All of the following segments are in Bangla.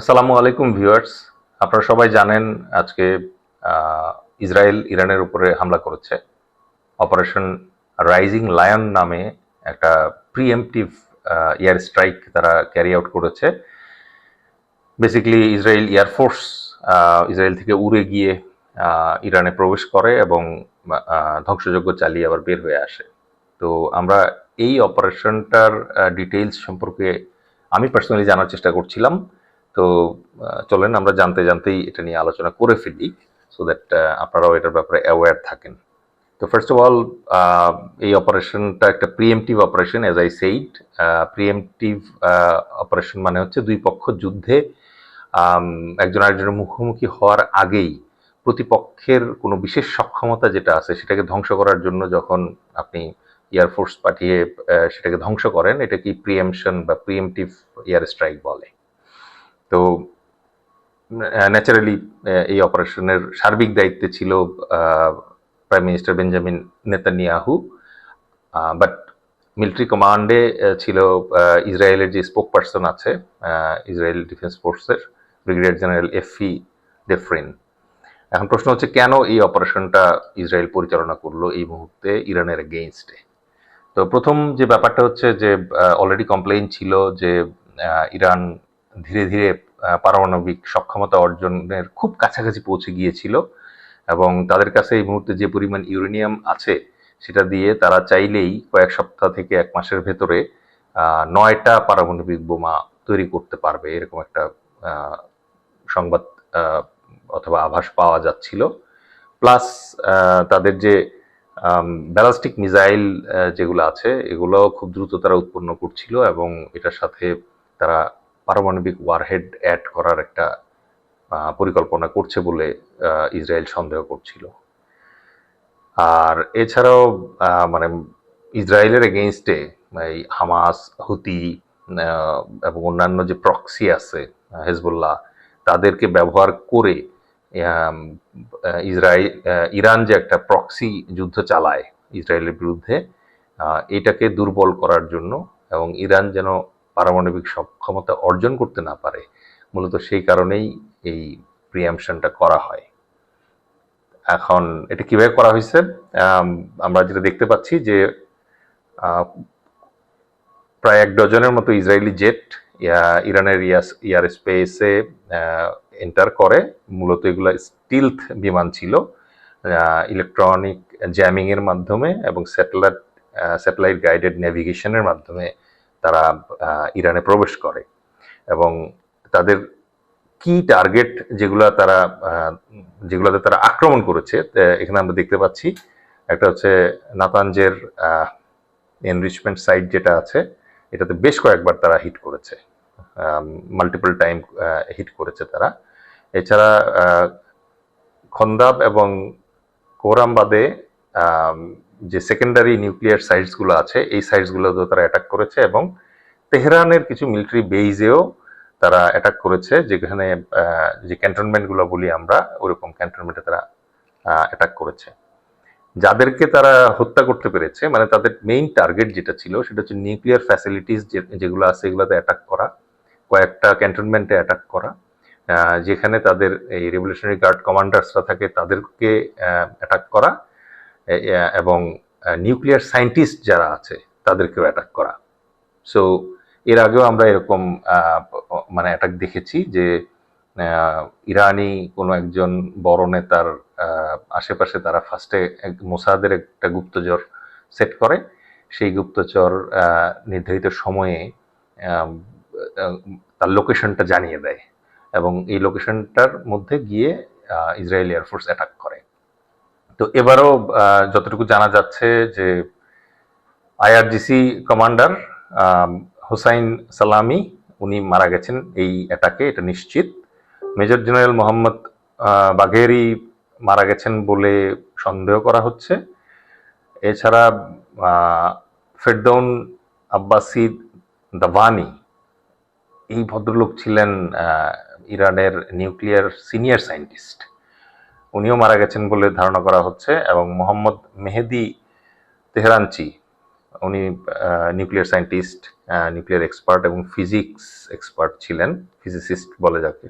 আসসালামু আলাইকুম ভিউয়ার্স। আপনারা সবাই জানেন আজকে ইসরায়েল ইরানের উপরে হামলা করেছে। অপারেশন রাইজিং লায়ন নামে একটা প্রিএমটিভ এয়ার স্ট্রাইক তারা ক্যারি আউট করেছে। Basically Israel air force Israel থেকে উড়ে গিয়ে ইরানে প্রবেশ করে এবং ধ্বংসযজ্ঞ চালিয়ে আবার বের হয়ে আসে। তো আমরা এই অপারেশনটার ডিটেইলস সম্পর্কে আমি পার্সোনালি জানার চেষ্টা করছিলাম। তো চলেন আমরা জানতে জানতেই এটা নিয়ে আলোচনা করে ফেলি সো দ্যাট আপনারাও এটার ব্যাপারে অ্যাওয়্যার থাকেন। তো ফার্স্ট অফ অল এই অপারেশনটা একটা preemptive operation as I said preemptive operation মানে হচ্ছে দুই পক্ষ যুদ্ধে একজন আরেকজনের মুখোমুখি হওয়ার আগেই প্রতিপক্ষের কোনো বিশেষ সক্ষমতা যেটা আছে সেটাকে ধ্বংস করার জন্য যখন আপনি এয়ারফোর্স পাঠিয়ে সেটাকে ধ্বংস করেন এটাকে প্রিএমশন বা প্রিএমটিভ এয়ার স্ট্রাইক বলে। তো ন্যাচারালি এই অপারেশনের সার্বিক দায়িত্বে ছিল prime minister Benjamin Netanyahu but military কমান্ডে ছিল ইসরায়েলের যে স্পোক পার্সন আছে ইসরায়েল ডিফেন্স ফোর্সের ব্রিগেডিয়ার জেনারেল এফি ডেফরিন এখন প্রশ্ন হচ্ছে, কেন এই অপারেশনটা ইসরায়েল পরিচালনা করল এই মুহূর্তে ইরানের এগেইনস্টে তো প্রথম যে ব্যাপারটা হচ্ছে যে অলরেডি কমপ্লেইন ছিল যে ইরান ধীরে ধীরে পারমাণবিক সক্ষমতা অর্জনের খুব কাছাকাছি পৌঁছে গিয়েছিল এবং তাদের কাছে এই মুহূর্তে যে পরিমাণ ইউরেনিয়াম আছে সেটা দিয়ে তারা চাইলেই কয়েক সপ্তাহ থেকে এক মাসের ভেতরে নয়টা পারমাণবিক বোমা তৈরি করতে পারবে এরকম একটা সংবাদ অথবা আভাস পাওয়া যাচ্ছিল। প্লাস তাদের যে ব্যালাস্টিক মিসাইল যেগুলো আছে এগুলো খুব দ্রুত তারা উৎপন্ন করছিল এবং এটার সাথে তারা পারমাণবিক ওয়ারহেড অ্যাড করার একটা পরিকল্পনা করছে বলে ইসরায়েল সন্দেহ করছিল। আর এছাড়াও মানে ইসরায়েলের এগেইনস্টে এই হামাস, হুতি এবং অন্যান্য যে প্রক্সি আছে, হেজবুল্লাহ, তাদেরকে ব্যবহার করে ইসরায়েল ইরান যে একটা প্রক্সি যুদ্ধ চালায় ইসরায়েলের বিরুদ্ধে এটাকে দুর্বল করার জন্য, এবং ইরান যেন পারমাণবিক সক্ষমতা অর্জন করতে না পারে মূলত সেই কারণেই এই প্রিয়ামশনটা করা হয়। এখন এটা কীভাবে করা হয়েছে? আম, আমরা যেটা দেখতে পাচ্ছি যে প্রায় এক ডজনের মতো ইসরায়েলি জেট ইরানের ইয়ার স্পেসে এন্টার করে। মূলত এগুলো স্টিলথ বিমান ছিল ইলেকট্রনিক জ্যামিংয়ের মাধ্যমে এবং স্যাটেলাইট স্যাটেলাইট গাইডেড নেভিগেশনের মাধ্যমে তারা ইরানে প্রবেশ করে এবং তাদের কি টার্গেট যেগুলো তারা যেগুলোতে তারা আক্রমণ করেছে এখানে আমরা দেখতে পাচ্ছি একটা হচ্ছে নাতানজের এনরিচমেন্ট সাইট যেটা আছে, এটাতে বেশ কয়েকবার তারা হিট করেছে মাল্টিপল টাইম হিট করেছে তারা। এছাড়া খন্দাব এবং কোরামবাদে যে সেকেন্ডারি নিউক্লিয়ার সাইটসগুলো আছে, এই সাইটসগুলোতেও তারা অ্যাটাক করেছে এবং তেহরানের কিছু মিলিটারি বেইজেও তারা অ্যাটাক করেছে, যেখানে যে ক্যান্টনমেন্টগুলো বলি আমরা, ওরকম ক্যান্টনমেন্টে তারা অ্যাটাক করেছে। যাদেরকে তারা হত্যা করতে পেরেছে মানে তাদের মেইন টার্গেট যেটা ছিল, সেটা হচ্ছে নিউক্লিয়ার ফ্যাসিলিটিস যেগুলো আছে, এগুলোতে অ্যাটাক করা, কয়েকটা ক্যান্টনমেন্টে অ্যাটাক করা যেখানে তাদের এই রেভলিউশনারি গার্ড কমান্ডার্সরা থাকে, তাদেরকে অ্যাটাক করা এবং নিউক্লিয়ার সায়েন্টিস্ট যারা আছে, তাদেরকেও অ্যাটাক করা। সো এর আগেও আমরা এরকম মানে অ্যাটাক দেখেছি যে ইরানি কোনো একজন বড় নেতার আশেপাশে তারা ফার্স্টে মোসাদের একটা গুপ্তচর সেট করে। সেই গুপ্তচর নির্ধারিত সময়ে তার লোকেশনটা জানিয়ে দেয় এবং এই লোকেশনটার মধ্যে গিয়ে ইসরায়েল এয়ারফোর্স অ্যাটাক করে। তো এবারও যতটুকু জানা যাচ্ছে যে আইআরজিসি কমান্ডার হুসাইন সালামি, উনি মারা গেছেন এই অ্যাটাকে এটা নিশ্চিত। মেজর জেনারেল মোহাম্মদ বাঘেরি মারা গেছেন বলে সন্দেহ করা হচ্ছে। এছাড়া ফেরদৌন আব্বাসি দাভানি, এই ভদ্রলোক ছিলেন ইরানের নিউক্লিয়ার সিনিয়র সায়েন্টিস্ট। উনিও মারা গেছেন বলে ধারণা করা হচ্ছে এবং মোহাম্মদ মেহেদি তেহরানচি, উনি নিউক্লিয়ার সায়েন্টিস্ট নিউক্লিয়ার এক্সপার্ট এবং ফিজিক্স এক্সপার্ট ছিলেন ফিজিসিস্ট বলে যাকে।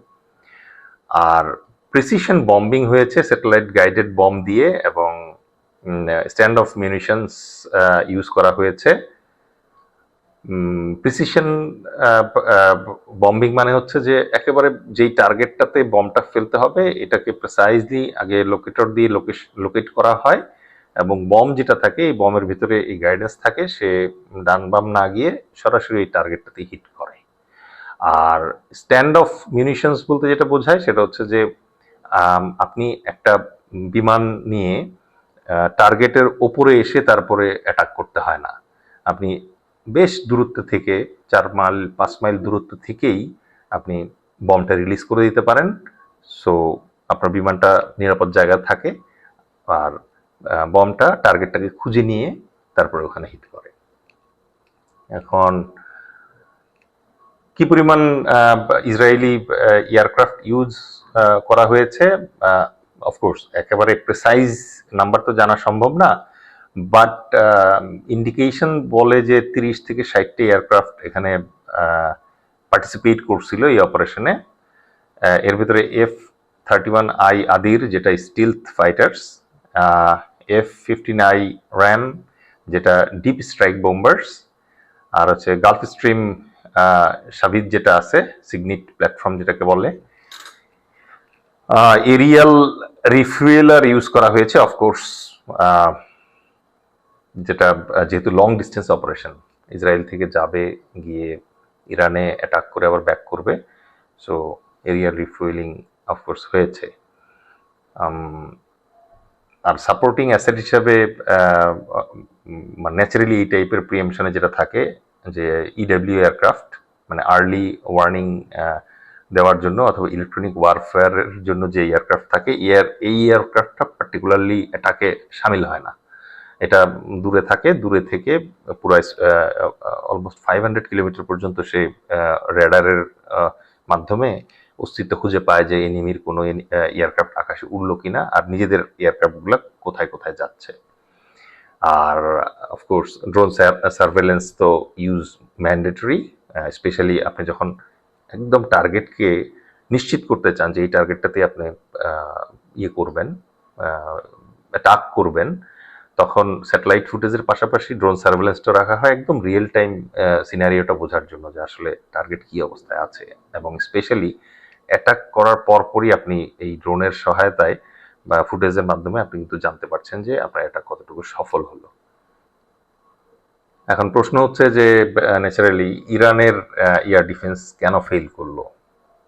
আর প্রিসিশন বম্বিং হয়েছে স্যাটেলাইট গাইডেড বম্ব দিয়ে এবং স্ট্যান্ড অফ মিউনিশনস ইউজ করা হয়েছে। প্রিসিশন বম্বিং মানে হচ্ছে যে একেবারে যেই টার্গেটটাতে বমটা ফেলতে হবে, এটাকে প্রেসাইজলি আগে লোকেটর দিয়ে লোকেট করা হয় এবং বম যেটা থাকে, এই বমের ভিতরে এই গাইডেন্স থাকে, সে ডান বাম না গিয়ে সরাসরি এই টার্গেটটাতে হিট করে। আর স্ট্যান্ড অফ মিউনিশনস বলতে যেটা বোঝায়, সেটা হচ্ছে যে আপনি একটা বিমান নিয়ে টার্গেটের ওপরে এসে তারপরে অ্যাটাক করতে হয় না। আপনি বেশ দূরত্ব থেকে, চার মাইল, পাঁচ মাইল দূরত্ব থেকেই আপনি বমটা রিলিজ করে দিতে পারেন। সো আপনার বিমানটা নিরাপদ জায়গায় থাকে আর বমটা টার্গেটটাকে খুঁজে নিয়ে তারপরে ওখানে হিট করে। এখন, কি পরিমাণ ইসরায়েলি এয়ারক্রাফট ইউজ করা হয়েছে? অফকোর্স একেবারে প্রেসাইজ নাম্বার তো জানা সম্ভব না। বাট ইন্ডিকেশন বলে যে তিরিশ থেকে ষাটটি এয়ারক্রাফট এখানে পার্টিসিপেট করছিল এই অপারেশনে এর ভিতরে F thirty one I Adir যেটা stealth fighters F fifteen I Ra'am যেটা ডিপ স্ট্রাইক বোম্বার্স আর হচ্ছে গালফ স্ট্রিম সাবিদ যেটা আছে সিগনিট প্ল্যাটফর্ম যেটাকে বলে। এরিয়াল রিফুয়েলার ইউজ করা হয়েছে অফকোর্স যেটা যেহেতু লং ডিস্টেন্স অপারেশন ইসরায়েল থেকে যাবে, গিয়ে ইরানে অ্যাটাক করে আবার ব্যাক করবে সো এরিয়াল রিফুয়েলিং অফকোর্স হয়েছে। আর সাপোর্টিং অ্যাসেট হিসাবে ন্যাচারালি এই টাইপের প্রিএমশনে যেটা থাকে, যে ইডাব্লিউ এয়ারক্রাফট মানে আর্লি ওয়ার্নিং দেওয়ার জন্য অথবা ইলেকট্রনিক ওয়ারফেয়ারের জন্য যে এয়ারক্রাফট থাকে এয়ার এই এয়ারক্রাফটটা পার্টিকুলারলি এটাকে সামিল হয় না। এটা দূরে থাকে, দূরে থেকে পুরো অলমোস্ট ফাইভ হান্ড্রেড কিলোমিটার পর্যন্ত সে রেডারের মাধ্যমে অস্তিত্ব খুঁজে পায় যে এনিমির কোনো এয়ারক্রাফট আকাশে উড়লো কিনা আর নিজেদের এয়ারক্রাফটগুলো কোথায় কোথায় যাচ্ছে। আর অফকোর্স ড্রোন সার্ভেলেন্স তো ইউজ ম্যান্ডেটরি স্পেশালি আপনি যখন একদম টার্গেটকে নিশ্চিত করতে চান যে এই টার্গেটটাতে আপনি ইয়ে করবেন অ্যাটাক করবেন তখন স্যাটেলাইট ফুটেজের পাশাপাশি ড্রোন সার্ভেলেন্সটা রাখা হয় একদম রিয়েল টাইম সিনারিওটা বোঝার জন্য যে আসলে টার্গেট কি অবস্থায় আছে। এবং স্পেশালি অ্যাটাক করার পরপরই আপনি এই ড্রোনের সহায়তায় বা ফুটেজের মাধ্যমে আপনি কিন্তু জানতে পারছেন যে আপনার অ্যাটাক কতটুকু সফল হলো। এখন প্রশ্ন হচ্ছে যে ন্যাচারালি ইরানের ইয়ার ডিফেন্স কেন ফেল করল?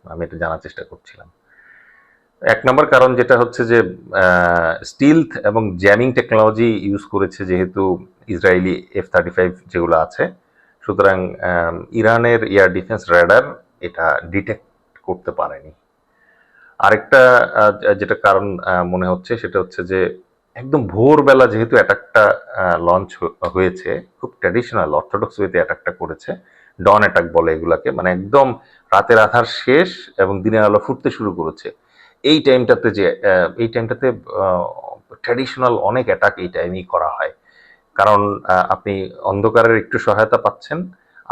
আমি এটা জানার চেষ্টা করছিলাম। এক নম্বর কারণ যেটা হচ্ছে যে স্টিলথ এবং জ্যামিং টেকনোলজি ইউজ করেছে যেহেতু ইসরায়েলি এফ থার্টি ফাইভ যেগুলো আছে। সুতরাং ইরানের এয়ার ডিফেন্স রেডার এটা ডিটেক্ট করতে পারেনি। আরেকটা যেটা কারণ মনে হচ্ছে সেটা হচ্ছে যে, একদম ভোরবেলা যেহেতু অ্যাটাকটা লঞ্চ হয়েছে, খুব ট্র্যাডিশনাল অর্থোডক্স ওয়েতে অ্যাটাকটা করেছে ডন অ্যাটাক বলে এগুলাকে মানে একদম রাতের আধার শেষ এবং দিনের আলো ফুটতে শুরু করেছে। এই টাইমটাতে যে এই টাইমটাতে ট্র্যাডিশনাল অনেক অ্যাটাক এই টাইমেই করা হয়। কারণ আপনি অন্ধকারের একটু সহায়তা পাচ্ছেন,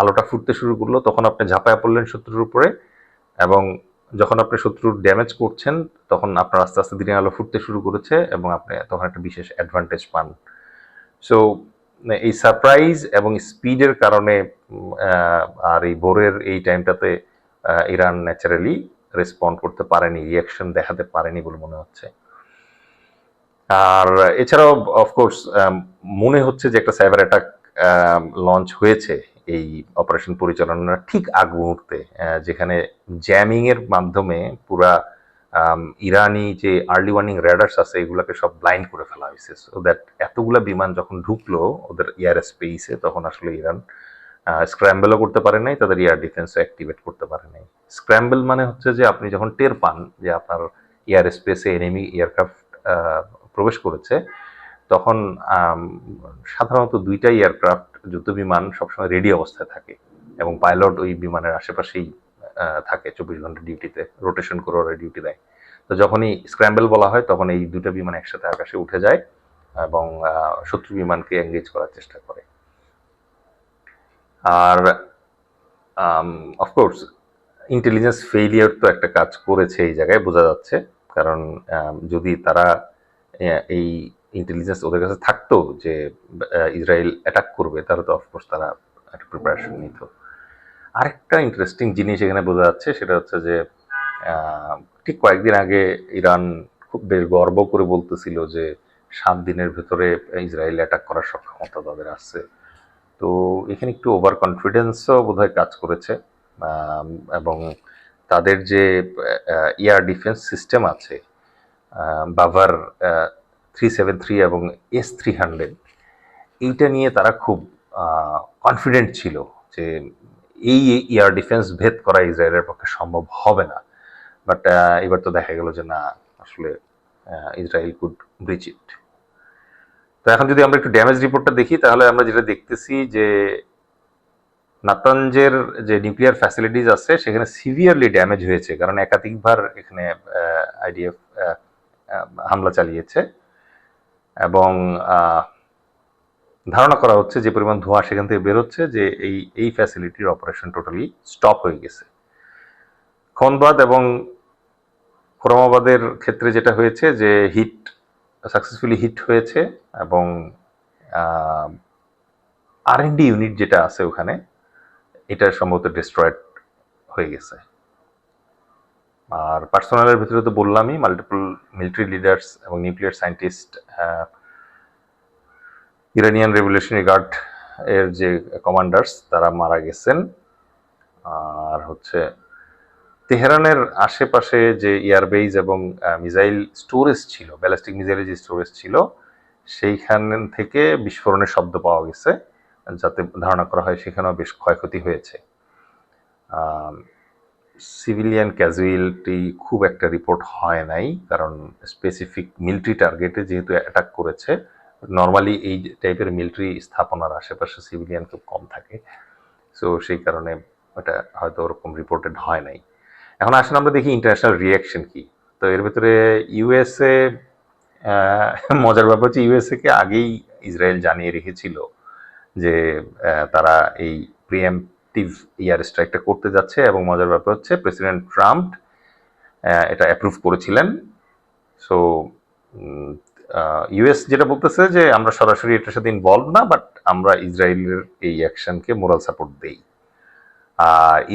আলোটা ফুটতে শুরু করল, তখন আপনি ঝাঁপায় পড়লেন শত্রুর উপরে এবং যখন আপনি শত্রুর ড্যামেজ করছেন, তখন আপনার আস্তে আস্তে দিনের আলো ফুটতে শুরু করেছে এবং আপনি তখন একটা বিশেষ অ্যাডভান্টেজ পান। সো এই সারপ্রাইজ এবং স্পিডের কারণে আর এই ভোরের এই টাইমটাতে ইরান ন্যাচারালি রেসপন্ড করতে পারেনি রিয়াকশন দেখাতে পারেনি বলে মনে হচ্ছে। আর এছাড়াও অফকোর্স মনে হচ্ছে যে একটা সাইবার অ্যাটাক লঞ্চ হয়েছে এই অপারেশন পরিচালনার ঠিক আগ মুহূর্তে যেখানে জ্যামিং এর মাধ্যমে পুরা ইরানি যে আর্লি ওয়ার্নিং রেডার্স আছে, এগুলোকে সব ব্লাইন্ড করে ফেলা হয়েছে। সো দ্যাট এতগুলা বিমান যখন ঢুকলো ওদের এয়ার স্পেসে তখন আসলে ইরান স্ক্র্যাম্বেলও করতে পারে নাই, তাদের এয়ার ডিফেন্সও অ্যাক্টিভেট করতে পারে নাই। স্ক্র্যাম্বেল মানে হচ্ছে যে আপনি যখন টের পান যে আপনার এয়ার স্পেসে এনিমি এয়ারক্রাফট প্রবেশ করেছে, তখন সাধারণত দুইটাই এয়ারক্রাফট যুদ্ধ বিমান সবসময় রেডি অবস্থায় থাকে এবং পাইলট ওই বিমানের আশেপাশেই থাকে, চব্বিশ ঘণ্টা ডিউটিতে রোটেশন করে ওরা ডিউটি দেয়। তো যখনই স্ক্র্যাম্বেল বলা হয়, তখন এই দুটো বিমান একসাথে আকাশে উঠে যায় এবং শত্রু বিমানকে এঙ্গেজ করার চেষ্টা করে। আর অফকোর্স ইন্টেলিজেন্স ফেইলিয়ার তো একটা কাজ করেছে এই জায়গায়, বোঝা যাচ্ছে। কারণ যদি তারা এই ইন্টেলিজেন্স ওদের কাছে থাকতো যে ইসরায়েল অ্যাটাক করবে, তাহলে তো অফকোর্স তারা একটা প্রিপারেশন নিত। আরেকটা ইন্টারেস্টিং জিনিস এখানে বোঝা যাচ্ছে, সেটা হচ্ছে যে ঠিক কয়েকদিন আগে ইরান খুব বেশ গর্ব করে বলতেছিল যে, সাত দিনের ভেতরে ইসরায়েল অ্যাটাক করার সক্ষমতা তাদের আসছে তো এখানে একটু ওভার কনফিডেন্সও বোধহয় কাজ করেছে এবং তাদের যে এয়ার ডিফেন্স সিস্টেম আছে বাভার থ্রি সেভেন থ্রি এবং এস থ্রি হান্ড্রেড এইটা নিয়ে তারা খুব কনফিডেন্ট ছিল যে এই এয়ার ডিফেন্স ভেদ করা ইসরায়েলের পক্ষে সম্ভব হবে না। বাট এবার তো দেখা গেল যে না, আসলে ইসরায়েল কুড ব্রিচ ইট তো এখন যদি আমরা একটু ড্যামেজ রিপোর্টটা দেখি, তাহলে আমরা যেটা দেখতেছি যে নাতানজের যে নিউক্লিয়ার ফ্যাসিলিটিস আছে, সেখানে সিভিয়ারলি ড্যামেজ হয়েছে। কারণ একাধিকবার এখানে আইডিএফ হামলা চালিয়েছে। এবং ধারণা করা হচ্ছে যে পরিমাণ ধোঁয়া সেখান থেকে বেরোচ্ছে, যে এই এই ফ্যাসিলিটির অপারেশন টোটালি স্টপ হয়ে গেছে। খনবাদ এবং খোরামাবাদের ক্ষেত্রে যেটা হয়েছে যে হিট সাকসেসফুলি হিট হয়েছে এবং আর ডি ইউনিট যেটা আছে ওখানে, এটা সম্ভবত ডিস্ট্রয়েড হয়ে গেছে। আর পার্সোনালের ভিতরে তো বললামই মাল্টিপল মিলিটারি লিডার্স এবং nuclear scientist Iranian revolutionary guard এর যে কমান্ডার্স তারা মারা গেছেন। আর হচ্ছে তেহরানের আশেপাশে যে এয়ারবেজ এবং মিসাইল স্টোরেজ ছিল, ব্যালিস্টিক মিসাইলের যে স্টোরেজ ছিল, সেইখান থেকে বিস্ফোরণের শব্দ পাওয়া গেছে, যাতে ধারণা করা হয় সেখানেও বেশ ক্ষয়ক্ষতি হয়েছে। সিভিলিয়ান ক্যাজুয়ালিটি খুব একটা রিপোর্ট হয় নাই, কারণ স্পেসিফিক মিলিটারি টার্গেটে যেহেতু অ্যাটাক করেছে, নর্মালি এই টাইপের মিলিটারি স্থাপনার আশেপাশে সিভিলিয়ান খুব কম থাকে। সো সেই কারণে ওটা হয়তো ওরকম রিপোর্টেড হয় নাই। এখন আসলে আমরা দেখি ইন্টারন্যাশনাল রিয়াকশন কি। তো এর ভিতরে ইউএসএ মজার ব্যাপার হচ্ছে ইউএসএ কে আগেই ইসরায়েল জানিয়ে রেখেছিল যে তারা এই প্রিএমটিভ ইয়ার স্ট্রাইকটা করতে যাচ্ছে এবং মজার ব্যাপার হচ্ছে প্রেসিডেন্ট ট্রাম্প এটা অ্যাপ্রুভ করেছিলেন। সো ইউএস যেটা বলতেছে যে, আমরা সরাসরি এটার সাথে ইনভলভ না বাট আমরা ইসরায়েলের এই অ্যাকশনকে মোরাল সাপোর্ট দেই।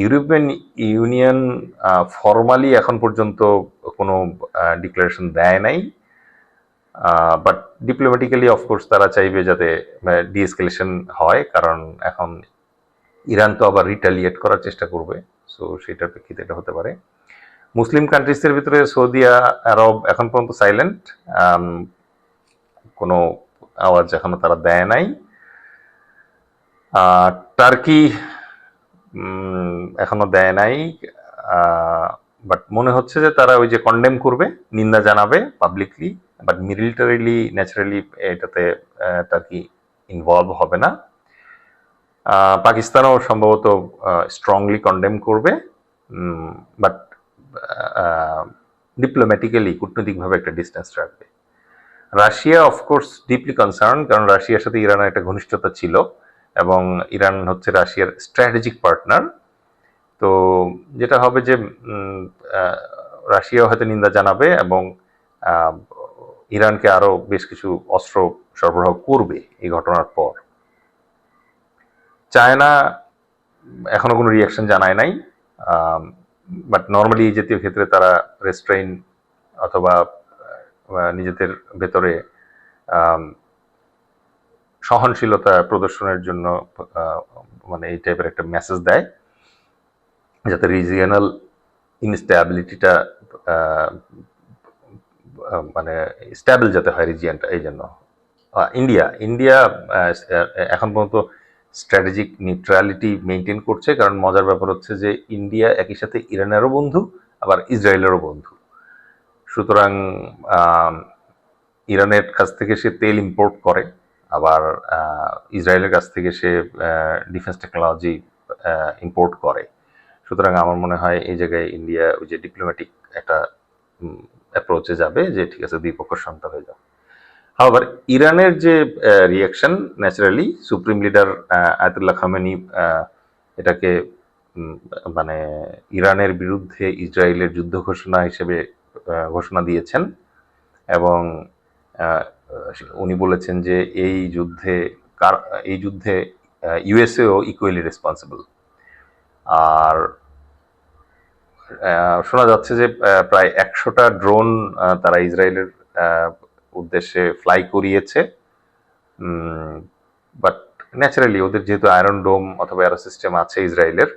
ইউরোপিয়ান ইউনিয়ন ফর্মালি এখন পর্যন্ত কোনো ডিক্লারেশন দেয় নাই। বাট ডিপ্লোম্যাটিক্যালি অফকোর্স তারা চাইবে যাতে ডিএসকেলেশন হয়, কারণ এখন ইরান তো আবার রিটালিয়েট করার চেষ্টা করবে সো সেটার প্রেক্ষিতে এটা হতে পারে। মুসলিম কান্ট্রিজের ভিতরে সৌদি আরব এখন পর্যন্ত সাইলেন্ট কোনো আওয়াজ এখনও তারা দেয় নাই। টার্কি এখনও দেয় নাই। বাট মনে হচ্ছে যে তারা ওই যে কন্ডেম করবে, নিন্দা জানাবে পাবলিকলি বাট মিলিটারিলি ন্যাচারালি এটাতে টার্কি ইনভলভ হবে না। পাকিস্তানও সম্ভবত স্ট্রংলি কন্ডেম করবে। বাট ডিপ্লোম্যাটিক্যালি কূটনৈতিকভাবে একটা ডিস্টেন্স রাখবে। রাশিয়া অফকোর্স ডিপলি কনসার্ন কারণ রাশিয়ার সাথে ইরানের একটা ঘনিষ্ঠতা ছিল। এবং ইরান হচ্ছে রাশিয়ার স্ট্র্যাটেজিক পার্টনার তো যেটা হবে যে রাশিয়াও হয়তো নিন্দা জানাবে এবং ইরানকে আরও বেশ কিছু অস্ত্র সরবরাহ করবে এই ঘটনার পর। চায়না এখনও কোনো রিয়াকশন জানায় নাই। বাট নর্মালি এই জাতীয় ক্ষেত্রে তারা রেস্ট্রেইন অথবা নিজেদের ভেতরে সহনশীলতা প্রদর্শনের জন্য মানে এই টাইপের একটা মেসেজ দেয়, যাতে রিজিয়নাল ইনস্ট্যাবিলিটিটা মানে স্ট্যাবল যাতে হয় রিজিয়নটা এই জন্য। ইন্ডিয়া ইন্ডিয়া এখন পর্যন্ত স্ট্র্যাটেজিক নিউট্রালিটি মেনটেন করছে, কারণ মজার ব্যাপার হচ্ছে যে ইন্ডিয়া একই সাথে ইরানেরও বন্ধু, আবার ইসরায়েলেরও বন্ধু। সুতরাং ইরানের কাছ থেকে সে তেল ইম্পোর্ট করে। আবার ইসরায়েলের কাছ থেকে সে ডিফেন্স টেকনোলজি ইম্পোর্ট করে। সুতরাং আমার মনে হয় এই জায়গায় ইন্ডিয়া ওই যে ডিপ্লোম্যাটিক একটা অ্যাপ্রোচে যাবে যে ঠিক আছে দুই শান্ত হয়ে যাবে আবার ইরানের যে reaction naturally supreme leader Ayatollah Khamenei এটাকে মানে ইরানের বিরুদ্ধে ইসরায়েলের যুদ্ধ ঘোষণা হিসেবে ঘোষণা দিয়েছেন এবং উনি বলেছেন যে এই যুদ্ধে কার, এই যুদ্ধে ইউএসএও ইকুয়ালি রেসপন্সিবল আর শোনা যাচ্ছে যে প্রায় একশোটা ড্রোন তারা ইসরায়েলের উদ্দেশ্যে ফ্লাই করিয়েছে। বাট ন্যাচারালি ওদের যেহেতু আয়রন ডোম অথবা অ্যারো সিস্টেম আছে ইসরায়েলের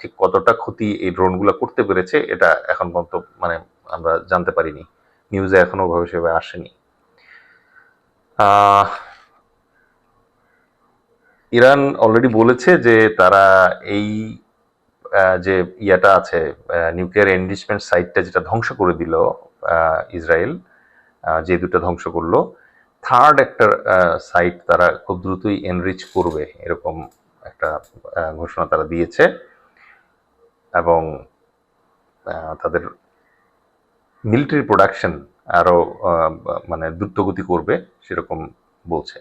ঠিক কতটা ক্ষতি এই ড্রোনগুলো করতে পেরেছে, এটা এখন পর্যন্ত মানে আমরা জানতে পারিনি। নিউজে এখনও ওভাবে সেভাবে আসেনি। ইরান অলরেডি বলেছে যে তারা এই যে ইয়াটা আছে নিউক্লিয়ার এনরিচমেন্ট সাইটটা যেটা ধ্বংস করে দিল ইসরায়েল যে দুটো ধ্বংস করল থার্ড একটা সাইট তারা খুব দ্রুতই এনরিচ করবে, এরকম একটা ঘোষণা তারা দিয়েছে। এবং তাদের মিলিটারি প্রোডাকশন আরও মানে দ্রুতগতি করবে, সেরকম বলছে।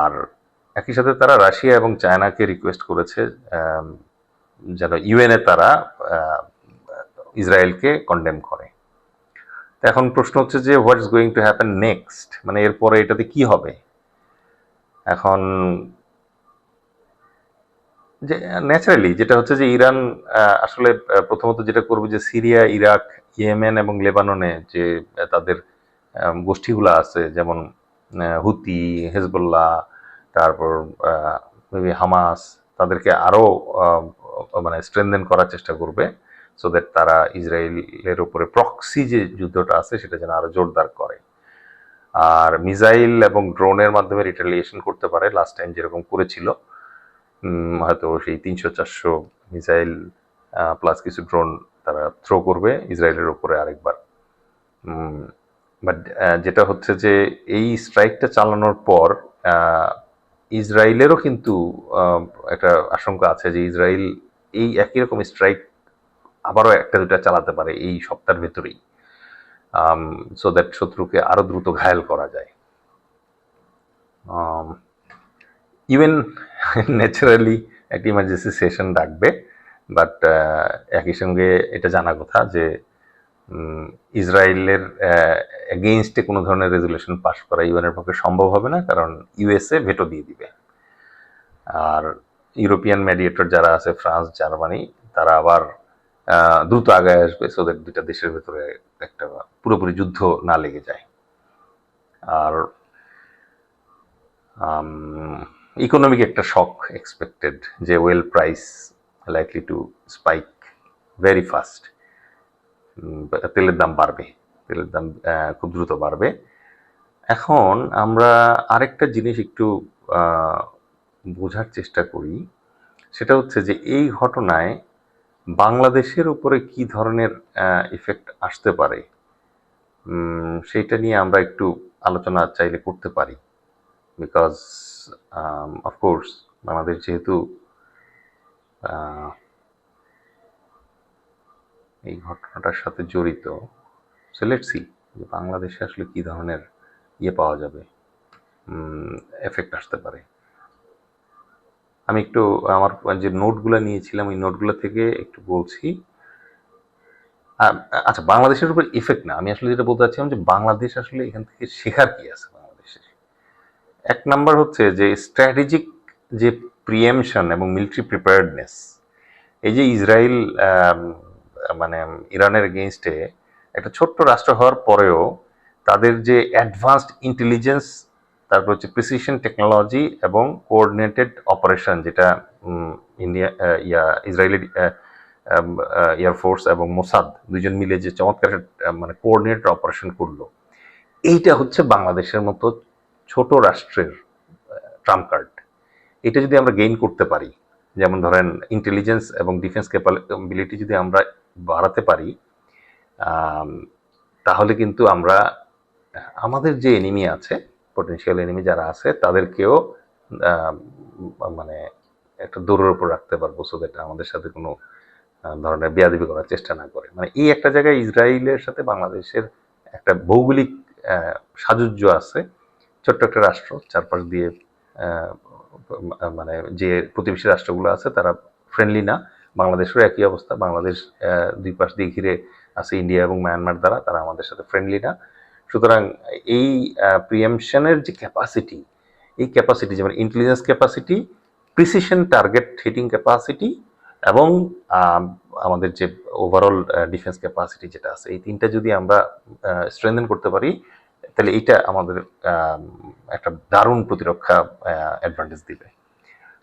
আর একই সাথে তারা রাশিয়া এবং চায়নাকে রিকোয়েস্ট করেছে যেন ইউএনএ তারা ইসরায়েলকে কন্ডেম করে। তো এখন প্রশ্ন হচ্ছে যে what is going to happen next মানে এরপরে এটাতে কি হবে? এখন যে ন্যাচারালি যেটা হচ্ছে যে, ইরান আসলে প্রথমত যেটা করবে যে, সিরিয়া, ইরাক ইয়েমেন এবং লেবাননে যে তাদের গোষ্ঠীগুলো আছে, যেমন হুতি, হেজবুল্লাহ, তারপর হামাস, তাদেরকে আরও মানে স্ট্রেনদেন করার চেষ্টা করবে সো দ্যাট তারা ইসরায়েলের উপরে প্রক্সি যে যুদ্ধটা আছে, সেটা যেন আরও জোরদার করে। আর মিসাইল এবং ড্রোনের মাধ্যমে রিটালিয়েশন করতে পারে লাস্ট টাইম যেরকম করেছিল হয়তো সেই তিনশো চারশো মিসাইল প্লাস কিছু ড্রোন তারা থ্রো করবে ইসরায়েলের উপরে আরেকবার। বাট যেটা হচ্ছে যে এই স্ট্রাইকটা চালানোর পর ইসরায়েলেরও কিন্তু একটা আশঙ্কা আছে যে ইসরায়েল এই একই রকম স্ট্রাইক আবারও একটা দুটা চালাতে পারে এই সপ্তাহের ভেতরেই। সো দ্যাট শত্রুকে আরও দ্রুত ঘায়েল করা যায়। ইভেন ন্যাচারালি একটা ইমার্জেন্সি সেশন ডাকবে। বাট একই সঙ্গে এটা জানা কথা যে ইসরায়েলের এগেইনস্টে কোনো ধরনের রেজুলেশন পাশ করা ইউএনের পক্ষে সম্ভব হবে না কারণ ইউএসএ ভেটো দিয়ে দিবে। আর ইউরোপিয়ান মেডিয়েটর যারা আছে, ফ্রান্স, জার্মানি, তারা আবার দ্রুত আগায় আসবে। সো দ্যাট দুইটা দেশের ভেতরে একটা পুরোপুরি যুদ্ধ না লেগে যায়। আর ইকোনমিক একটা শখ এক্সপেক্টেড যে oil price likely to spike very fast তেলের দাম বাড়বে, তেলের দাম খুব দ্রুত বাড়বে। এখন আমরা আরেকটা জিনিস একটু বোঝার চেষ্টা করি, সেটা হচ্ছে যে এই ঘটনায় বাংলাদেশের উপরে কি ধরনের ইফেক্ট আসতে পারে সেইটা নিয়ে আমরা একটু আলোচনা চাইলে করতে পারি। বিকজ অফকোর্স বাংলাদেশ যেহেতু এই ঘটনাটার সাথে জড়িত। সো সি যে বাংলাদেশে আসলে কি ধরনের ইয়ে পাওয়া যাবে। এফেক্ট আসতে পারে। আমি একটু আমার যে নোটগুলো নিয়েছিলাম, ওই নোটগুলো থেকে একটু বলছি। আচ্ছা বাংলাদেশের উপর ইফেক্ট না। আমি আসলে যেটা বলতে চাচ্ছিলাম যে বাংলাদেশ আসলে এখান থেকে শেখার কি আছে বাংলাদেশের এক নাম্বার হচ্ছে যে স্ট্র্যাটেজিক যে প্রিএমশন এবং মিলিটারি প্রিপেয়ার্ডনেস এই যে ইসরায়েল মানে ইরানের এগেনস্টে একটা ছোট্ট রাষ্ট্র হওয়ার পরেও তাদের যে অ্যাডভান্সড ইন্টেলিজেন্স তারপর হচ্ছে প্রিসিশন টেকনোলজি এবং কোঅর্ডিনেটেড অপারেশন যেটা ইন্ডিয়া ইয়া ইসরায়েলের এয়ারফোর্স এবং মোসাদ দুজন মিলে যে চমৎকার মানে কোঅর্ডিনেটেড অপারেশন করল। এইটা হচ্ছে বাংলাদেশের মতো ছোট রাষ্ট্রের ট্রাম্প কার্ড এটা যদি আমরা গেইন করতে পারি যেমন ধরেন ইন্টেলিজেন্স এবং ডিফেন্স ক্যাপাবিলিটি যদি আমরা বাড়াতে পারি তাহলে কিন্তু আমরা আমাদের যে এনিমি আছে পটেনশিয়াল এনিমি যারা আছে তাদেরকেও মানে একটা দৌড়ের উপর রাখতে পারব সো দ্যাট আমাদের সাথে কোনো ধরনের বেয়াদবি করার চেষ্টা না করে। মানে এই একটা জায়গায় ইসরায়েলের সাথে বাংলাদেশের একটা ভৌগোলিক আহ, সাযুজ্য আছে ছোট্ট একটা রাষ্ট্র চারপাশ দিয়ে মানে যে প্রতিবেশী রাষ্ট্রগুলো আছে, তারা ফ্রেন্ডলি না। বাংলাদেশেরও একই অবস্থা। বাংলাদেশ দুই পাশ দিয়ে ঘিরে আছে ইন্ডিয়া এবং মায়ানমার দ্বারা। তারা আমাদের সাথে ফ্রেন্ডলি না। সুতরাং এই প্রিএমশনের যে ক্যাপাসিটি এই ক্যাপাসিটি যেমন intelligence capacity precision target hitting capacity এবং আমাদের যে ওভারঅল ডিফেন্স ক্যাপাসিটি যেটা আছে, এই তিনটা যদি আমরা স্ট্রেংথেন করতে পারি তাহলে এইটা আমাদের একটা দারুণ প্রতিরক্ষা অ্যাডভান্টেজ দিবে।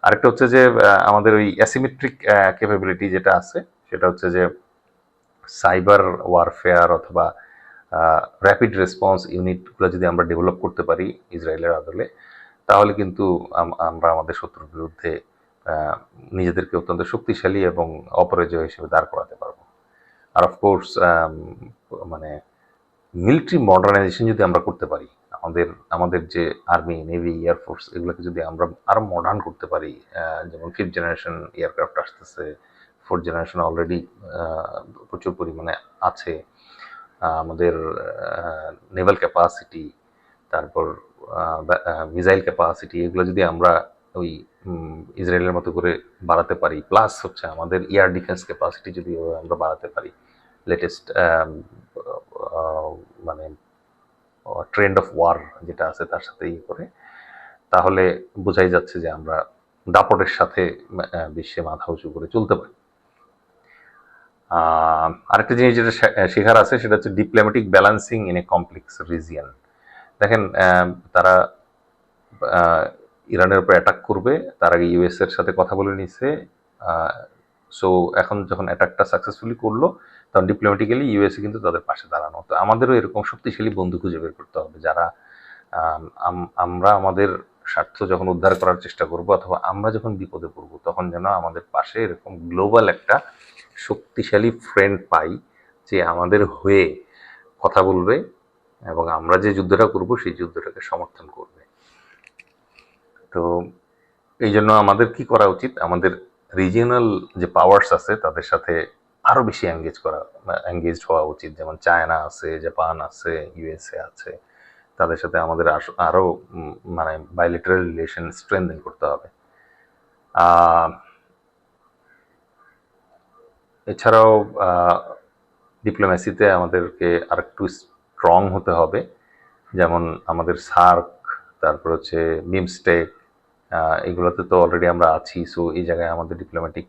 আরেকটা হচ্ছে যে আমাদের ওই অ্যাসিমেট্রিক ক্যাপাবিলিটি যেটা আছে, সেটা হচ্ছে যে সাইবার ওয়ারফেয়ার অথবা র্যাপিড রেসপন্স ইউনিটগুলো যদি আমরা ডেভেলপ করতে পারি ইসরায়েলের আদলে, তাহলে কিন্তু আমরা আমাদের শত্রুর বিরুদ্ধে নিজেদেরকে অত্যন্ত শক্তিশালী এবং অপরাজয় হিসেবে দাঁড় করাতে পারব। আর অফকোর্স মানে মিলিটারি মডার্নাইজেশন যদি আমরা করতে পারি, আমাদের আমাদের যে আর্মি, নেভি এয়ারফোর্স এগুলোকে যদি আমরা আরও মডার্ন করতে পারি যেমন ফিফথ জেনারেশন এয়ারক্রাফট আসতেছে ফোর্থ জেনারেশন অলরেডি প্রচুর পরিমাণে আছে আমাদের নেভাল ক্যাপাসিটি তারপর মিসাইল ক্যাপাসিটি এগুলো যদি আমরা ওই ইসরায়েলের মতো করে বাড়াতে পারি প্লাস হচ্ছে আমাদের এয়ার ডিফেন্স ক্যাপাসিটি যদি আমরা বাড়াতে পারি লেটেস্ট মানে ট্রেন্ড অফ ওয়ার যেটা আছে তার সাথে ইয়ে করে। তাহলে বোঝাই যাচ্ছে যে আমরা দাপটের সাথে বিশ্বে মাথা উঁচু করে চলতে পারি। আরেকটা জিনিস যেটা শেখার আছে সেটা হচ্ছে diplomatic balancing in a complex region দেখেন তারা ইরানের উপর অ্যাটাক করবে, তার আগে ইউএস এর সাথে কথা বলে নিছে। সো এখন যখন অ্যাটাকটা সাকসেসফুলি করল তখন ডিপ্লোম্যাটিক্যালি ইউএসএ কিন্তু তাদের পাশে দাঁড়ানো। তো আমাদেরও এরকম শক্তিশালী বন্ধু খুঁজে বের করতে হবে যারা আম, আম- আমরা আমাদের স্বার্থ যখন উদ্ধার করার চেষ্টা করব অথবা আমরা যখন বিপদে পড়ব তখন যেন আমাদের পাশে এরকম গ্লোবাল একটা শক্তিশালী ফ্রেন্ড পাই যে আমাদের হয়ে কথা বলবে এবং আমরা যে যুদ্ধটা করব সেই যুদ্ধটাকে সমর্থন করবে। তো এই জন্য আমাদের কি করা উচিত? আমাদের রিজিয়নাল যে পাওয়ার্স আছে তাদের সাথে আরও বেশি এঙ্গেজ করা এঙ্গেজ হওয়া উচিত। যেমন চায়না আছে, জাপান আছে ইউএসএ আছে। তাদের সাথে আমাদের আস- আরও মানে বাইলেটারাল রিলেশন স্ট্রেংথেন করতে হবে। এছাড়াও ডিপ্লোম্যাসিতে আমাদেরকে আরেকটু স্ট্রং হতে হবে। যেমন আমাদের সার্ক, তারপর হচ্ছে বিমস্টেক এগুলোতে তো অলরেডি আমরা আছি। সো এই জায়গায় আমাদের ডিপ্লোম্যাটিক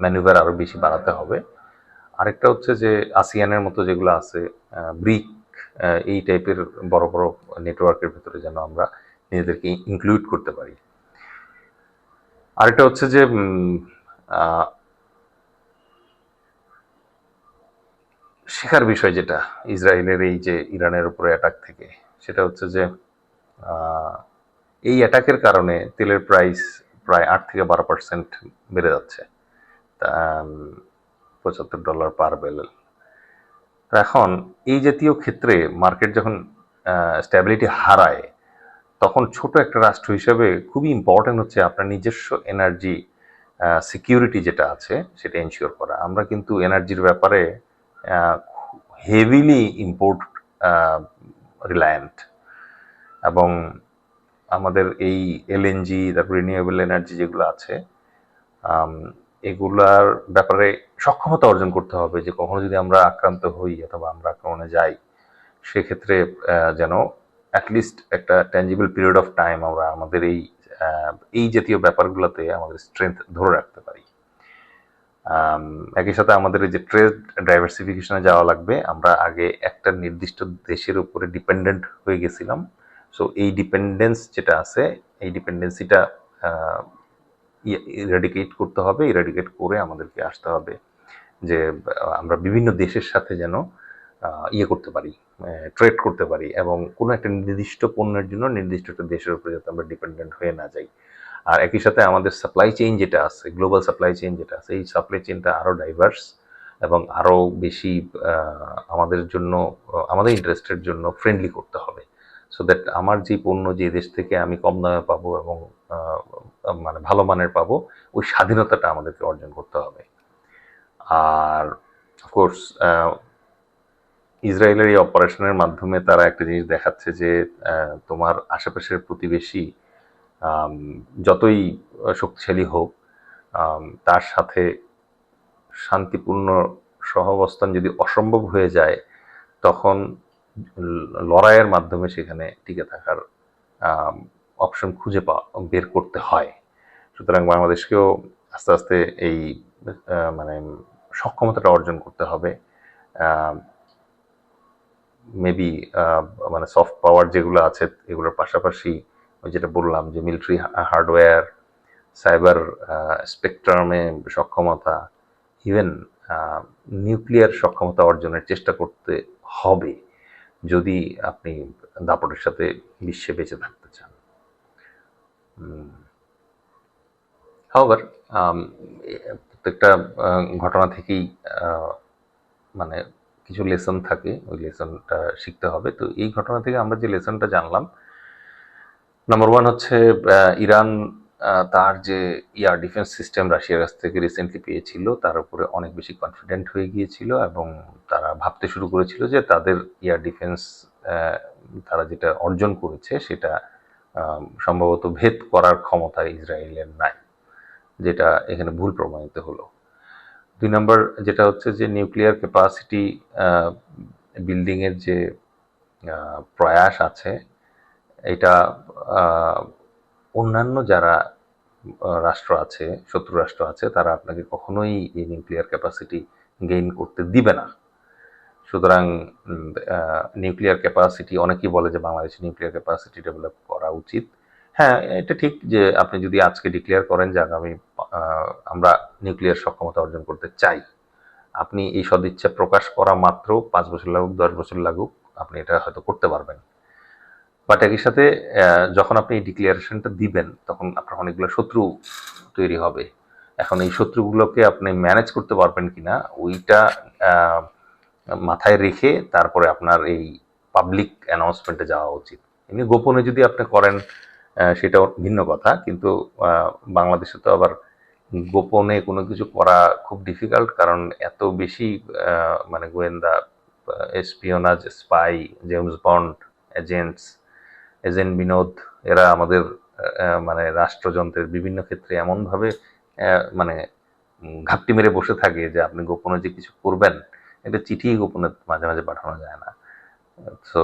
ম্যানুভার আরও বেশি বাড়াতে হবে। আরেকটা হচ্ছে যে আসিয়ানের মতো যেগুলো আছে ব্রিক এই টাইপের বড় বড় নেটওয়ার্কের ভিতরে যেন আমরা নিজেদেরকে ইনক্লুড করতে পারি। আরেকটা হচ্ছে যে শেখার বিষয় যেটা, ইসরায়েলের এই যে ইরানের উপরে অ্যাটাক থেকে, সেটা হচ্ছে যে এই অ্যাটাকের কারণে তেলের প্রাইস প্রায় আট থেকে বারো পার্সেন্ট বেড়ে যাচ্ছে। পঁচাত্তর ডলার পার বেল এখন এই জাতীয় ক্ষেত্রে মার্কেট যখন স্ট্যাবিলিটি হারায়, তখন ছোট একটা রাষ্ট্র হিসেবে খুবই ইম্পর্টেন্ট হচ্ছে আপনার নিজস্ব এনার্জি সিকিউরিটি যেটা আছে, সেটা এনশিওর করা। আমরা কিন্তু এনার্জির ব্যাপারে হেভিলি ইম্পোর্ট রিলায়েন্ট এবং আমাদের এই এলএনজি তারপর রিনিউয়েবল এনার্জি যেগুলো আছে এগুলার ব্যাপারে সক্ষমতা অর্জন করতে হবে যে কখনো যদি আমরা আক্রান্ত হই অথবা আমরা আক্রমণে যাই, সেক্ষেত্রে যেন অ্যাটলিস্ট একটা ট্যাঞ্জিবল পিরিয়ড অফ টাইম আমরা আমাদের এই এই জাতীয় ব্যাপারগুলোতে আমাদের স্ট্রেংথ ধরে রাখতে পারি। একই সাথে আমাদের যে ট্রেড ডাইভার্সিফিকেশনে যাওয়া লাগবে, আমরা আগে একটা নির্দিষ্ট দেশের উপরে ডিপেন্ডেন্ট হয়ে গেছিলাম। সো এই ডিপেন্ডেন্স যেটা আছে, এই ডিপেন্ডেন্সিটা ইরাডিকেট করতে হবে ইরাডিকেট করে আমাদেরকে আসতে হবে যে, আমরা বিভিন্ন দেশের সাথে যেন ইয়ে করতে পারি ট্রেড করতে পারি এবং কোনো একটা নির্দিষ্ট পণ্যের জন্য নির্দিষ্ট একটা দেশের উপরে যাতে আমরা ডিপেন্ডেন্ট হয়ে না যাই। আর একই সাথে আমাদের সাপ্লাই চেইন যেটা আছে গ্লোবাল সাপ্লাই চেইন যেটা আছে, এই সাপ্লাই চেইনটা আরও ডাইভার্স এবং আরও বেশি আমাদের জন্য, আমাদের ইন্টারেস্টের জন্য ফ্রেন্ডলি করতে হবে। সো দ্যাট আমার যে পণ্য যে দেশ থেকে আমি কম দামে পাবো এবং মানে ভালো মানের পাবো, ওই স্বাধীনতাটা আমাদেরকে অর্জন করতে হবে। আর অফকোর্স ইসরায়েলের এই অপারেশনের মাধ্যমে তারা একটা জিনিস দেখাচ্ছে যে তোমার আশেপাশের প্রতিবেশী যতই শক্তিশালী হোক তার সাথে শান্তিপূর্ণ সহাবস্থান যদি অসম্ভব হয়ে যায়, তখন লড়াইয়ের মাধ্যমে সেখানে টিকে থাকার অপশন খুঁজে পা বের করতে হয়। সুতরাং বাংলাদেশকেও আস্তে আস্তে এই মানে সক্ষমতাটা অর্জন করতে হবে। মেবি মানে সফট পাওয়ার যেগুলো আছে, এগুলোর পাশাপাশি যেটা বললাম যে মিলিটারি হার্ডওয়্যার সাইবার স্পেকট্রামে সক্ষমতা ইভেন নিউক্লিয়ার সক্ষমতা অর্জনের চেষ্টা করতে হবে। যদি আপনি দাপটের সাথে বিশ্বে বেঁচে থাকতে চান। হাওয়ার প্রত্যেকটা ঘটনা থেকেই মানে কিছু লেসন থাকে, ওই লেসনটা শিখতে হবে। তো এই ঘটনা থেকে আমরা যে লেসনটা জানলাম নাম্বার ওয়ান হচ্ছে ইরান তার যে ইয়ার ডিফেন্স সিস্টেম রাশিয়ার কাছ থেকে রিসেন্টলি পেয়েছিল, তার উপরে অনেক বেশি কনফিডেন্ট হয়ে গিয়েছিল এবং তারা ভাবতে শুরু করেছিল যে তাদের ইয়ার ডিফেন্স তারা যেটা অর্জন করেছে সেটা সম্ভবত ভেদ করার ক্ষমতা ইসরায়েলের নাই, যেটা এখানে ভুল প্রমাণিত হলো। দুই নম্বর যেটা হচ্ছে যে নিউক্লিয়ার ক্যাপাসিটি বিল্ডিংয়ের যে প্রয়াস আছে, এটা অন্যান্য যারা রাষ্ট্র আছে, শত্রু রাষ্ট্র আছে, তারা আপনাকে কখনোই এই নিউক্লিয়ার ক্যাপাসিটি গেইন করতে দিবে না। সুতরাং নিউক্লিয়ার ক্যাপাসিটি অনেকেই বলে যে বাংলাদেশে নিউক্লিয়ার ক্যাপাসিটি ডেভেলপ করা উচিত। হ্যাঁ এটা ঠিক যে আপনি যদি আজকে ডিক্লেয়ার করেন যে আগামী আমরা নিউক্লিয়ার সক্ষমতা অর্জন করতে চাই, আপনি এই সদিচ্ছা প্রকাশ করা মাত্র পাঁচ বছর লাগুক, দশ বছর লাগুক, আপনি এটা হয়তো করতে পারবেন। বাট একই সাথে যখন আপনি এই দিবেন, তখন আপনার অনেকগুলো শত্রু তৈরি হবে। এখন এই শত্রুগুলোকে আপনি ম্যানেজ করতে পারবেন কিনা, ওইটা মাথায় রেখে তারপরে আপনার এই পাবলিক অ্যানাউন্সমেন্টে যাওয়া উচিত। এমনি গোপনে যদি আপনি করেন সেটা ভিন্ন কথা। কিন্তু বাংলাদেশে তো আবার গোপনে কোনো কিছু করা খুব ডিফিকাল্ট কারণ এত বেশি মানে গোয়েন্দা espionage spy James Bond agents agent Vinod, এরা আমাদের মানে রাষ্ট্রযন্ত্রের বিভিন্ন ক্ষেত্রে এমনভাবে মানে ঘাপটি মেরে বসে থাকে যে আপনি গোপনে যে কিছু করবেন, এটা চিঠি গোপনে মাঝে মাঝে পাঠানো যায় না। So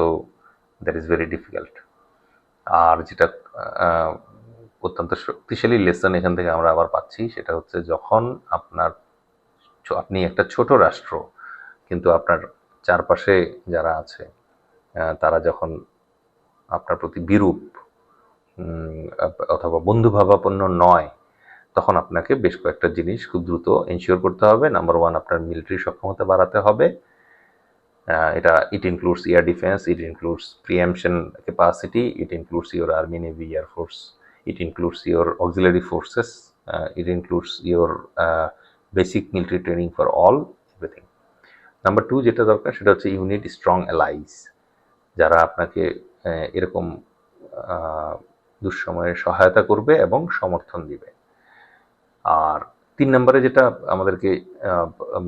that is very difficult আর যেটা অত্যন্ত শক্তিশালী লেসন এখান থেকে আমরা আবার পাচ্ছি, সেটা হচ্ছে যখন আপনার আপনি একটা ছোট রাষ্ট্র, কিন্তু আপনার চারপাশে যারা আছে তারা যখন আপনার প্রতি বিরূপ অথবা বন্ধুভাবাপন্ন নয়, তখন আপনাকে বেশ কয়েকটা জিনিস খুব দ্রুত এনশিওর করতে হবে। নাম্বার ওয়ান আপনার মিলিটারি সক্ষমতা বাড়াতে হবে। এটা it includes air defence it includes preemption capacity it includes your army navy air force it includes your auxiliary forces it includes your basic military training for all everything number two যেটা দরকার, সেটা হচ্ছে ইউনিট স্ট্রং অ্যালাইজ যারা আপনাকে এরকম দুঃসময়ে সহায়তা করবে এবং সমর্থন দিবে। আর তিন নম্বরে যেটা আমাদেরকে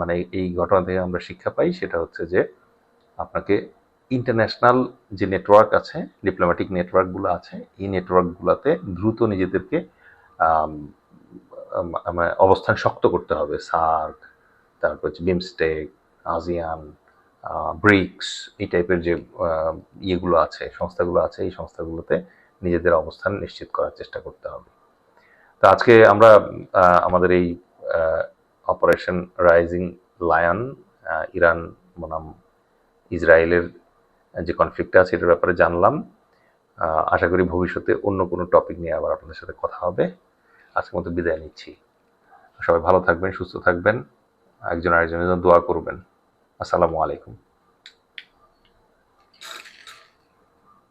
মানে এই ঘটনা থেকে আমরা শিক্ষা পাই সেটা হচ্ছে যে, আপনাকে ইন্টারন্যাশনাল যে নেটওয়ার্ক আছে ডিপ্লোম্যাটিক নেটওয়ার্কগুলো আছে, এই নেটওয়ার্কগুলোতে দ্রুত নিজেদেরকে অবস্থান শক্ত করতে হবে। সার্ক, তারপর হচ্ছে বিমস্টেক, আসিয়ান ব্রিক্স এই টাইপের যে ইয়েগুলো আছে, সংস্থাগুলো আছে, এই সংস্থাগুলোতে নিজেদের অবস্থান নিশ্চিত করার চেষ্টা করতে হবে। তো আজকে আমরা আমাদের এই অপারেশন রাইজিং লায়ন ইরান বনাম ইসরায়েলের যে কনফ্লিক্টটা আছে, এটার ব্যাপারে জানলাম। আশা করি ভবিষ্যতে অন্য কোনো টপিক নিয়ে আবার আপনাদের সাথে কথা হবে। আজকের মতো বিদায় নিচ্ছি। সবাই ভালো থাকবেন, সুস্থ থাকবেন। একজন আরেকজনের জন্য দোয়া করবেন। আসসালামু আলাইকুম।